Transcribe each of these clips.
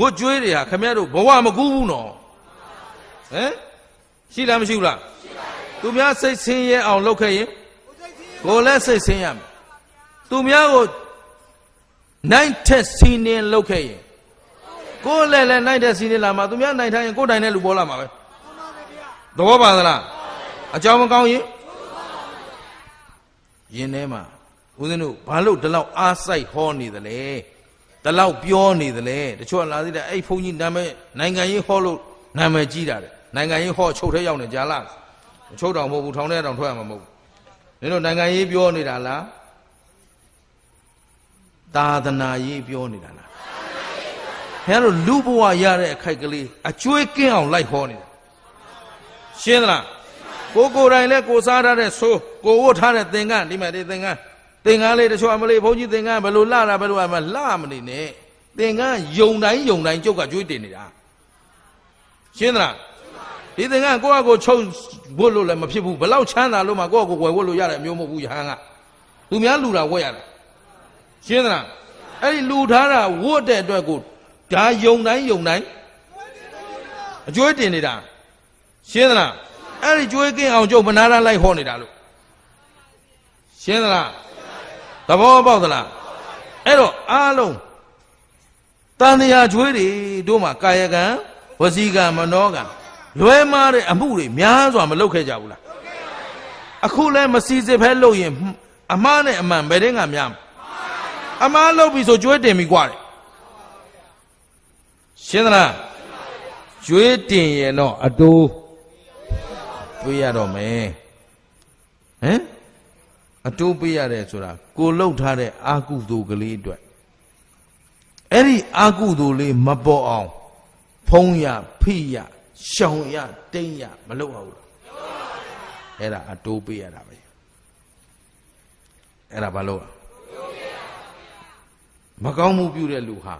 ဝတ်ကြွေးတွေဟာခမရတို့ဘဝမကူးဘူးနော်ဟမ်ရှိလားမရှိဘူးလားသူများစိတ်ဆင်းရဲအောင်လုပ်ခဲ့ရင်ကိုယ်လည်းစိတ်ဆင်းရမယ်သူများကိုနိုင်ထက်စီးနေလုပ်ခဲ့ရင်ကိုယ်လည်းလည်းနိုင်ထက်စီးနေလာမှာသူများနိုင်ထားရင်ကိုယ်တိုင်တဲ့လူပေါ်လာမှာပဲသဘောပါသလားအကြောင်းမကောင်းရင်ရင်ထဲမှာဦးဇင်းတို့ဘာလို့ဒီလောက်အားစိုက်ဟောနေသလဲ ဒီလောက်ပြောနေသလဲတချို့ကလာသေးတယ်အဲ့ဘုန်းကြီးနာမည်နိုင်ငံရေးဟောလို့နာမည်ကြီးတာတဲ့နိုင်ငံရေးဟောချုပ်ထဲရောက်နေကြလားချုပ်တော်မဟုတ်ဘူးထောင်ထဲတောင်ထွက်ရမှာမဟုတ်ဘူးနင်တို့နိုင်ငံရေးပြောနေတာလားသာသနာရေးပြောနေတာလားခင်ဗျားတို့လူဘဝရတဲ့အခိုက်ကလေးအကျွေးကင်းအောင်လိုက်ဟောနေတာရှင်းသလားကိုကိုယ်တိုင်လဲကိုစားထားတဲ့ဆိုးကိုဝတ်ထားတဲ့သင်္ကန်းဒီမှာဒီသင်္ကန်း သင်္ကန်းလေးတချို့အမလေးဘုန်းကြီးသင်္ကန်းဘယ်လိုလှတာဘယ်လိုအမလှမနေနဲ့သင်္ကန်းယုံတိုင်းယုံတိုင်းကျုပ်ကကျွေးတင်နေတာရှင်းသလားဒီသင်္ကန်းကိုယ့်အကိုချုပ်ဝတ်လို့လည်းမဖြစ်ဘူးဘယ်လောက်ချမ်းသာလို့မှကိုယ့်အကိုဝယ်ဝတ်လို့ရတဲ့အမျိုးမဟုတ်ဘူးယဟန်ကသူများလူတာဝတ်ရတယ်ရှင်းသလားအဲ့ဒီလူထားတာဝတ်တဲ့အတွက်ကိုဒါယုံတိုင်းယုံတိုင်းအကျွေးတင်နေတာရှင်းသလားအဲ့ဒီကျွေးကင်းအောင်ကျုပ်မနာရလိုက်ဟောနေတာလို့ရှင်းသလား သဘောပေါက်သလားအဲ့တော့အားလုံးတန်တရားကျွေးတွေတို့မှာကာယကံဝစီကံမနောကံလွဲမားတဲ့အမှုတွေများစွာမလုပ်ခဲ့ကြဘူးလားအခုလဲမစီစစ်ဖဲလုပ်ရင်အမားနဲ့အမှန်ဘယ်တဲ့ကများမလဲအမားလုပ်ပြီဆိုကျွေးတင်ပြီกว่าတယ်ရှင်းသလားကျွေးတင်ရင်တော့အတိုးတွေးရတော့မယ်ဟမ် အတိုးပေးရတယ်ဆိုတာကိုလှုပ်ထားတဲ့အာကုသိုလ်ကလေးအတွက်အဲ့ဒီအာကုသိုလ်လေးမပေါ်အောင်ဖုံးရဖိရရှောင်ရတိမ့်ရမလုပ်အောင်လားအဲ့ဒါအတိုးပေးရတာပဲအဲ့ဒါဘာလို့อ่ะမကောင်းမှုပြုတဲ့လူဟာ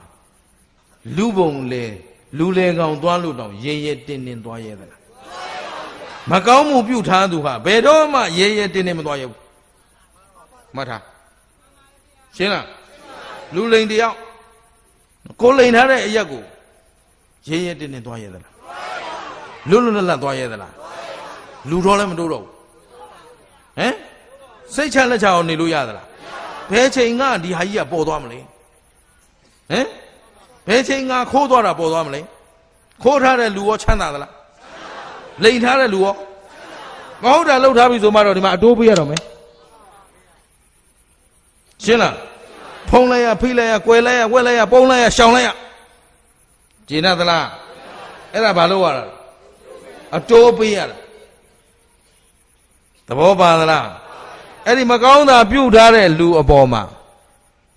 လူပုံလေလူလေကောင်သွားလို့တောင်ရဲရဲတင်းတင်းသွားရဲသလားမကောင်းမှုပြုထားသူဟာဘယ်တော့မှရဲရဲတင်းတင်းမသွားရဘူး မှတ်ထားရှင်းလားလူလိန်တယောက်ကိုလိန်ထားတဲ့အရက်ကိုရဲရဲတင်းတင်းသွားရဲသလားလွတ်လွတ်လပ်လပ်သွားရဲသလားလူတော်လည်းမတိုးတော့ဘူးဟမ်စိတ်ချလက်ချအောင်နေလို့ရသလားဘယ်ချိန်ကဒီဟာကြီးကပေါ်သွားမလဲဟမ်ဘယ်ချိန်ကခိုးသွားတာပေါ်သွားမလဲခိုးထားတဲ့လူရောချမ်းသာသလားလိန်ထားတဲ့လူရောမဟုတ်တာလှုပ်ထားပြီဆိုမှတော့ဒီမှာအတိုးပေးရတော့မယ် ရှင်းလားဖုံးလိုက်ရဖိလိုက်ရကွယ်လိုက်ရဝက်လိုက်ရပုံးလိုက်ရရှောင်လိုက်ရကျင်သလားအဲ့ဒါဘာလို့ရတာအတိုးပေးရတာသဘောပါသလားအဲ့ဒီမကောင်းတာပြုတ်ထားတဲ့လူအပေါ်မှာ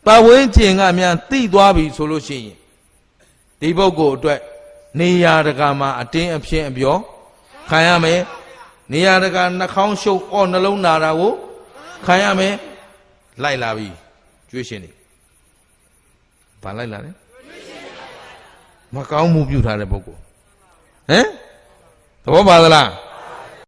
ပတ်ဝန်းကျင်ကများတိသွားပြီဆိုလို့ရှိရင်ဒီပုဂ္ဂိုလ်အတွက်နေရာတကာမှာအတင်းအဖျင်းအပြောခံရမယ်နေရာတကာနှာခေါင်းရှုပ်အော်နှလုံးနာတာကိုခံရမယ် လိုက်လာပြီကျွေးရှင်နေဘာလိုက်လာလဲမကောင်းမှုပြုထားတဲ့ပုဂ္ဂိုလ်ဟမ်သဘောပါသလား